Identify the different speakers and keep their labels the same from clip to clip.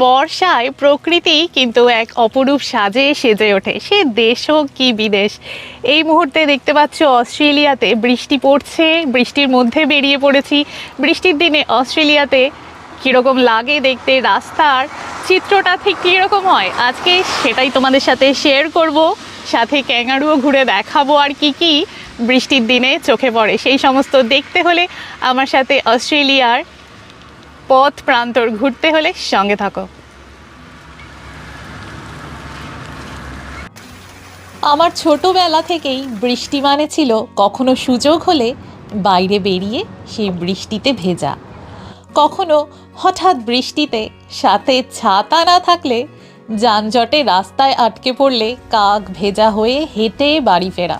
Speaker 1: বর্ষায় প্রকৃতি কিন্তু এক অপরূপ সাজে সেজে ওঠে। সে দেশ হোক কি বিদেশ, এই মুহূর্তে দেখতে পাচ্ছ অস্ট্রেলিয়াতে বৃষ্টি পড়ছে, বৃষ্টির মধ্যে বেরিয়ে পড়েছি। বৃষ্টির দিনে অস্ট্রেলিয়াতে কীরকম লাগে দেখতে, রাস্তার চিত্রটা ঠিক কীরকম হয়, আজকে সেটাই তোমাদের সাথে শেয়ার করব। সাথে ক্যাঙ্গারুও ঘুরে দেখাবো আর কি কি বৃষ্টির দিনে চোখে পড়ে। সেই সমস্ত দেখতে হলে আমার সাথে অস্ট্রেলিয়ার পথ প্রান্তর ঘুরতে হলে সঙ্গে থাকো।
Speaker 2: আমার ছোটবেলা থেকেই বৃষ্টি মানে ছিল কখনো সুযোগ হলে বাইরে বেরিয়ে সেই বৃষ্টিতে ভেজা। কখনো হঠাৎ বৃষ্টিতে সাথে ছাতা না থাকলে যানজটে রাস্তায় আটকে পড়লে কাক ভেজা হয়ে হেঁটে বাড়ি ফেরা।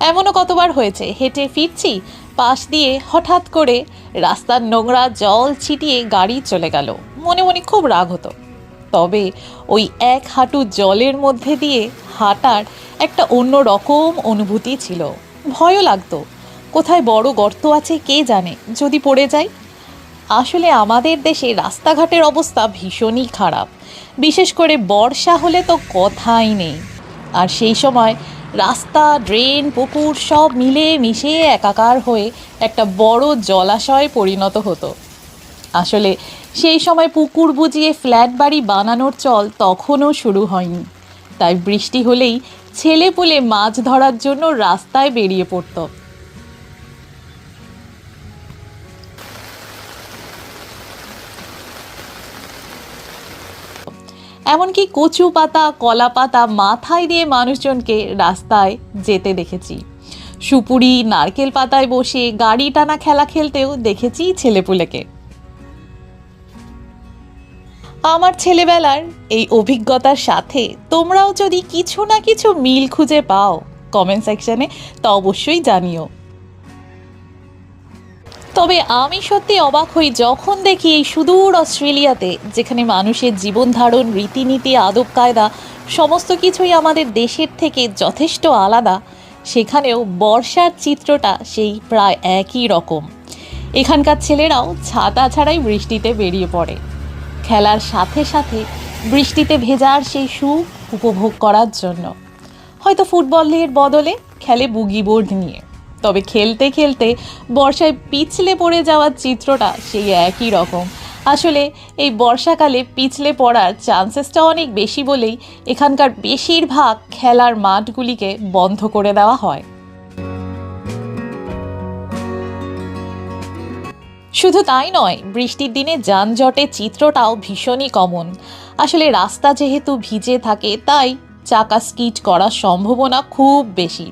Speaker 2: এমনও কতবার হয়েছে, হেঁটে ফিরছি? পাশ দিয়ে হঠাৎ করে রাস্তার নোংরা জল ছিটিয়ে গাড়ি চলে গেল। মনে মনে খুব রাগ হতো। তবে ওই এক হাঁটু জলের মধ্যে দিয়ে হাঁটার একটা অন্য রকম অনুভূতি ছিল। ভয়ও লাগতো। কোথায় বড় গর্ত আছে কে জানে? যদি পড়ে যায়? আসলে আমাদের দেশে রাস্তাঘাটের অবস্থা ভীষণই খারাপ। বিশেষ করে বর্ষা হলে তো কথাই নেই। আর সেই সময় রাস্তা, ড্রেন, পুকুর সব মিলে মিশে একাকার হয়ে একটা বড় জলাশয় পরিণত হতো। আসলে সেই সময় পুকুর বুঝিয়ে ফ্ল্যাট বাড়ি বানানোর চল তখনও শুরু হয়নি। তাই বৃষ্টি হলেই ছেলে পুলে মাছ ধরার জন্য রাস্তায় বেরিয়ে পড়তো। এমনকি কচু পাতা, কলা পাতা মাথায় দিয়ে মানুষজনকে রাস্তায় যেতে দেখেছি। সুপুরি, নারকেল পাতায় বসে গাড়ি টানা খেলা খেলতেও দেখেছি ছেলেপুলেকে। আমার ছেলেবেলার এই অভিজ্ঞতার সাথে তোমরাও যদি কিছু না কিছু মিল খুঁজে পাও কমেন্ট সেকশনে তা অবশ্যই জানিও। তবে আমি সত্যি অবাক হই যখন দেখি এই সুদূর অস্ট্রেলিয়াতে, যেখানে মানুষের জীবন ধারণ, রীতিনীতি, আদব, কায়দা, সমস্ত কিছুই আমাদের দেশের থেকে যথেষ্ট আলাদা, সেখানেও বর্ষার চিত্রটা সেই প্রায় একই রকম। এখানকার ছেলেরাও ছাতা ছাড়াই বৃষ্টিতে বেরিয়ে পড়ে। খেলার সাথে সাথে বৃষ্টিতে ভেজার সেই সুখ উপভোগ করার জন্য। হয়তো ফুটবলের বদলে খেলে বুগি বোর্ড নিয়ে। তবে খেলতে খেলতে বর্ষায় পিছলে পড়ে যাওয়ার চিত্রটা সেই একই রকম। আসলে এই বর্ষাকালে পিছলে পড়ার চান্সেসটা অনেক বেশি বলেই এখানকার বেশিরভাগ খেলার মাঠগুলিকে বন্ধ করে দেওয়া হয়। শুধু তাই নয়, বৃষ্টির দিনে যানজটের চিত্রটাও ভীষণই কমন। আসলে রাস্তা যেহেতু ভিজে থাকে, তাই চাকা স্কিট করার সম্ভাবনা খুব বেশি।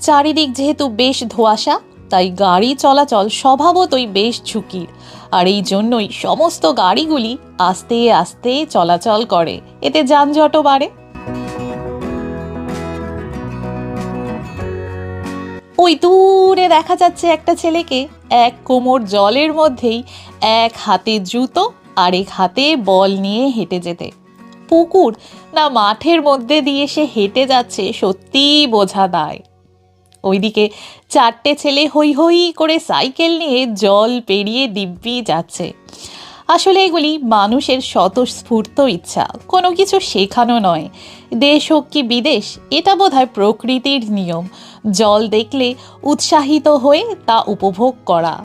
Speaker 2: চারিদিক যেহেতু বেশ ধোঁয়াশা, তাই গাড়ি চলাচল স্বভাবতই বেশ ঝুঁকির। আর এই জন্যই সমস্ত গাড়িগুলি আস্তে আস্তে চলাচল করে। এতে যানজটও বাড়ে। ওই দূরে দেখা যাচ্ছে একটা ছেলেকে। এক কোমর জলের মধ্যেই, এক হাতে জুতো আর এক হাতে বল নিয়ে হেঁটে যেতে। পুকুর না মাঠের মধ্যে দিয়ে সে হেঁটে যাচ্ছে সত্যিই বোঝা দায়। ওইদিকে চারটে ছেলে হই হই করে সাইকেল নিয়ে জল পেরিয়ে দিব্যি যাচ্ছে। আসলে এগুলি মানুষের স্বতঃস্ফূর্ত ইচ্ছা, কোনো কিছু শেখানো নয়। দেশ হোক কি বিদেশ, এটা বোধহয় প্রকৃতির নিয়ম। জল দেখলে উৎসাহিত হয়ে তা উপভোগ করা।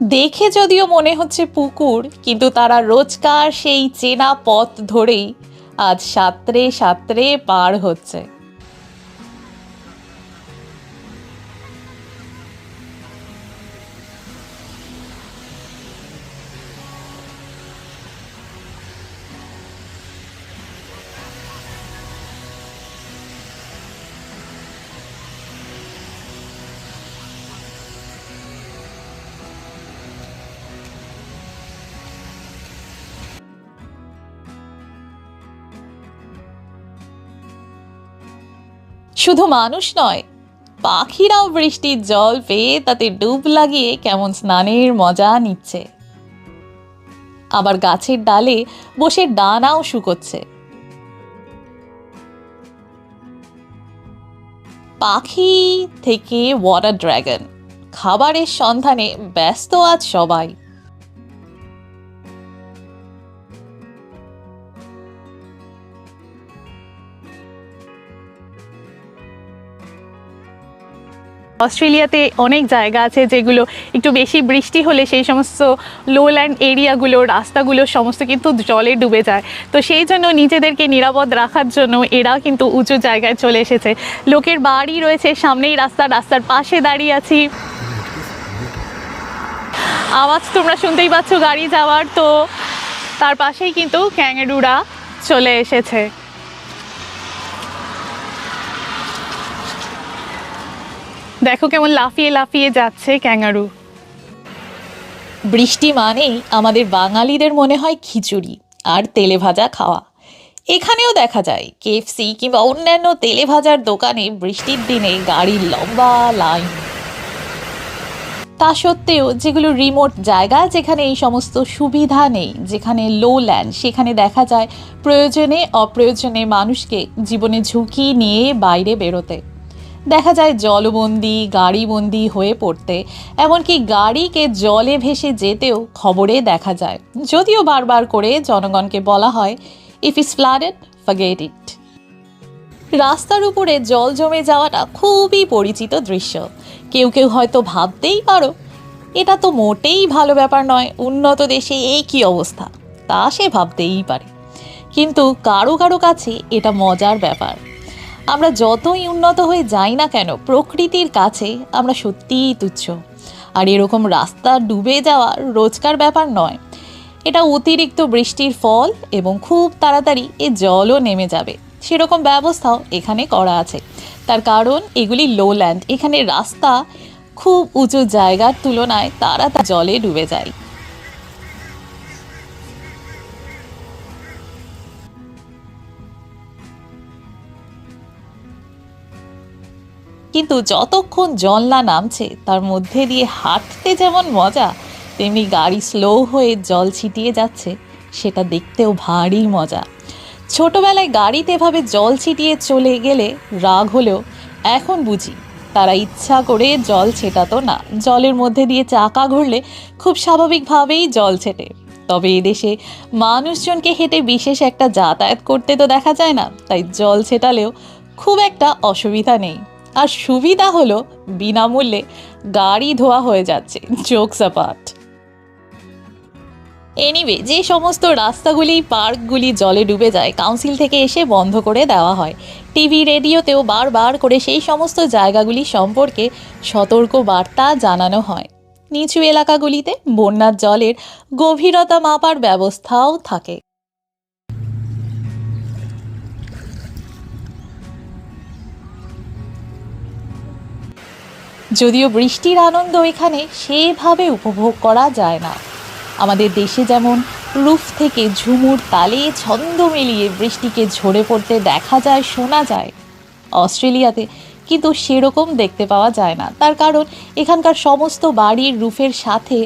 Speaker 2: দেখে যদিও মনে হচ্ছে পুকুর, কিন্তু তারা রোজকার সেই চেনা পথ ধরেই আজ সাঁতরে সাঁতরে পার হচ্ছে। শুধু মানুষ নয়, পাখিরাও বৃষ্টির জল পেয়ে তাতে ডুব লাগিয়ে কেমন স্নানের মজা নিচ্ছে। আবার গাছের ডালে বসে ডানাও শুকোচ্ছে। পাখি থেকে ওয়াটার ড্রাগন খাবারের সন্ধানে ব্যস্ত আজ সবাই।
Speaker 1: অস্ট্রেলিয়াতে অনেক জায়গা আছে যেগুলো একটু বেশি বৃষ্টি হলে সেই সমস্ত লোল্যান্ড এরিয়াগুলো রাস্তাগুলো সমস্ত কিন্তু জলে ডুবে যায়। তো সেই জন্য নিজেদেরকে নিরাপদ রাখার জন্য এরা কিন্তু উঁচু জায়গায় চলে এসেছে। লোকের বাড়ি রয়েছে সামনেই রাস্তা, রাস্তার পাশে দাঁড়িয়ে আছি। আওয়াজ তোমরা শুনতেই পাচ্ছ গাড়ি যাওয়ার, তো তার পাশেই কিন্তু ক্যাঙ্গারুরা চলে এসেছে। দেখো কেমন লাফিয়ে লাফিয়ে যাচ্ছে ক্যাঙ্গারু।
Speaker 2: বৃষ্টি মানেই আমাদের বাঙালিদের মনে হয় খিচুড়ি আর তেলে ভাজা খাওয়া। এখানেও দেখা যায় কেএফসি কিংবা অন্যান্য তেলে ভাজার দোকানে বৃষ্টির দিনে গাড়ির লম্বা লাইন। তা সত্ত্বেও যেগুলো রিমোট জায়গা, যেখানে এই সমস্ত সুবিধা নেই, যেখানে লো ল্যান্ড সেখানে দেখা যায় প্রয়োজনে অপ্রয়োজনে মানুষকে জীবনে ঝুঁকি নিয়ে বাইরে বেরোতে। দেখা যায় জলবন্দি, গাড়িবন্দি হয়ে পড়তে। এমনকি গাড়িকে জলে ভেসে যেতেও খবরে দেখা যায়। যদিও বারবার করে জনগণকে বলা হয় if is flooded forget it রাস্তার উপরে জল জমে যাওয়াটা খুবই পরিচিত দৃশ্য। কেউ কেউ হয়তো ভাবতেই পারো, এটা তো মোটেই ভালো ব্যাপার নয়, উন্নত দেশে এই কী অবস্থা? তা সে ভাবতেই পারে। কিন্তু কারও কারও কাছে এটা মজার ব্যাপার। আমরা যতই উন্নত হয়ে যাই না কেন, প্রকৃতির কাছে আমরা সত্যিই তুচ্ছ। আর এরকম রাস্তা ডুবে যাওয়া রোজকার ব্যাপার নয়। এটা অতিরিক্ত বৃষ্টির ফল এবং খুব তাড়াতাড়ি এ জলও নেমে যাবে। সেরকম ব্যবস্থাও এখানে করা আছে। তার কারণ এগুলি লোল্যান্ড এখানে রাস্তা খুব উঁচু জায়গার তুলনায় তারা জলে ডুবে যায়। কিন্তু যতক্ষণ জল না নামছে, তার মধ্যে দিয়ে হাঁটতে যেমন মজা, তেমনি গাড়ি স্লো হয়ে জল ছিটিয়ে যাচ্ছে, সেটা দেখতেও ভারী মজা। ছোটবেলায় গাড়িতে এভাবে জল ছিটিয়ে চলে গেলে রাগ হলেও এখন বুঝি, তারা ইচ্ছা করে জল ছেটাতো না। জলের মধ্যে দিয়ে চাকা ঘুরলে খুব স্বাভাবিকভাবেই জল ছেটে। তবে এদেশে মানুষজনকে হেঁটে বিশেষ একটা যাতায়াত করতে তো দেখা যায় না, তাই জল ছেটালেও খুব একটা অসুবিধা নেই। আর সুবিধা হলো বিনামূল্যে গাড়ি ধোয়া হয়ে যাচ্ছে জোকস অ্যাপার্ট এনিওয়ে যে সমস্ত রাস্তাগুলি, পার্কগুলি জলে ডুবে যায় কাউন্সিল থেকে এসে বন্ধ করে দেওয়া হয়। টিভি রেডিওতেও বারবার করে সেই সমস্ত জায়গাগুলি সম্পর্কে সতর্ক বার্তা জানানো হয়। নিচু এলাকাগুলিতে বন্যার জলের গভীরতা মাপার ব্যবস্থাও থাকে। যদিও বৃষ্টির আনন্দ এখানে সেভাবে উপভোগ করা যায় না। আমাদের দেশে যেমন রুফ থেকে ঝুমুর তালে ছন্দ মিলিয়ে বৃষ্টিকে ঝরে পড়তে দেখা যায়, শোনা যায়। অস্ট্রেলিয়াতে কিন্তু সেরকম দেখতে পাওয়া যায় না। তার কারণ এখানকার সমস্ত বাড়ির রুফের সাথে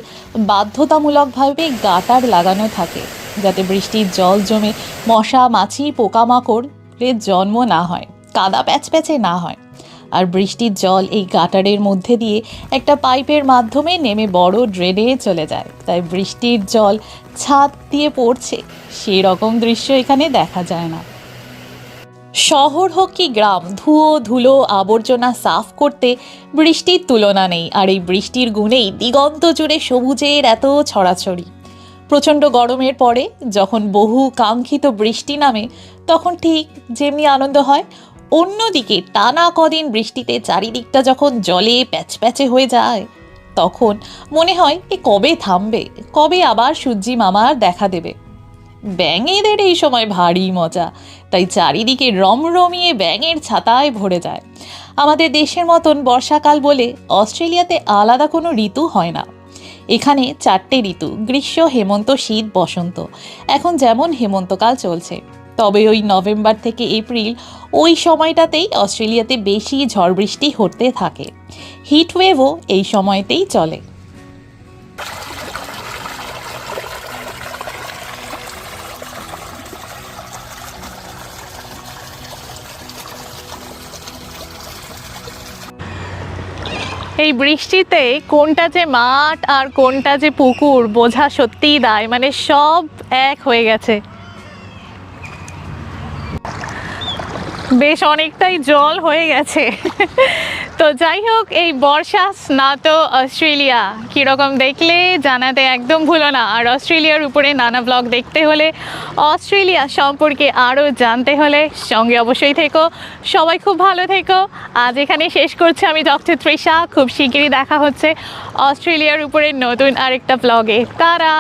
Speaker 2: বাধ্যতামূলকভাবে গাটার লাগানো থাকে, যাতে বৃষ্টির জল জমে মশা, মাছি, পোকামাকড়ের জন্ম না হয়, কাদা প্যাচপ্যাচে না হয়। আর বৃষ্টির জল এই গাটারের মধ্যে দিয়ে একটা পাইপের মাধ্যমে নেমে বড় ড্রেনে চলে যায়। তাই বৃষ্টির জল ছাদ দিয়ে পড়ছে সেই রকম দৃশ্য এখানে দেখা যায় না। শহর হোক কি গ্রাম, ধুয়ো ধুলো আবর্জনা সাফ করতে বৃষ্টির তুলনা নেই, আর এই বৃষ্টির গুণেই দিগন্ত জুড়ে সবুজের এত ছড়াছড়ি। প্রচণ্ড গরমের পরে যখন বহু কাঙ্ক্ষিত বৃষ্টি নামে, তখন ঠিক যেমনি আনন্দ হয় অন্যদিকে টানা কদিন বৃষ্টিতে চারিদিকটা যখন জলে প্যাচপ্যাচে হয়ে যায়, তখন মনে হয় এ কবে থামবে, কবে আবার সূর্যি মামার দেখা দেবে। ব্যাঙেদের এই সময় ভারী মজা, তাই চারিদিকে রমরমিয়ে ব্যাঙের ছাতায় ভরে যায়। আমাদের দেশের মতন বর্ষাকাল বলে অস্ট্রেলিয়াতে আলাদা কোনো ঋতু হয় না। এখানে চারটে ঋতু, গ্রীষ্ম, হেমন্ত, শীত, বসন্ত। এখন যেমন হেমন্তকাল চলছে। তবে ওই নভেম্বর থেকে এপ্রিল ওই সময়টাতেই অস্ট্রেলিয়াতে বেশি ঝড় বৃষ্টি হতে থাকে। হিট ওয়েভও এই সময়তেই চলে।
Speaker 1: এই বৃষ্টিতে কোনটা যে মাঠ আর কোনটা যে পুকুর বোঝা সত্যিই দায়। মানে সব এক হয়ে গেছে। বেশ অনেকটাই জল হয়ে গেছে। তো যাই হোক, এই বর্ষা স্নাত অস্ট্রেলিয়া কীরকম দেখলে জানাতে একদম ভুলো না। আর অস্ট্রেলিয়ার উপরে নানা ব্লগ দেখতে হলে, অস্ট্রেলিয়া সম্পর্কে আরও জানতে হলে সঙ্গে অবশ্যই থেকো। সবাই খুব ভালো থেকো। আজ এখানে শেষ করছি আমি ডক্টর তৃষা। খুব শিগগিরই দেখা হচ্ছে অস্ট্রেলিয়ার উপরে নতুন আরেকটা ব্লগে। তারা!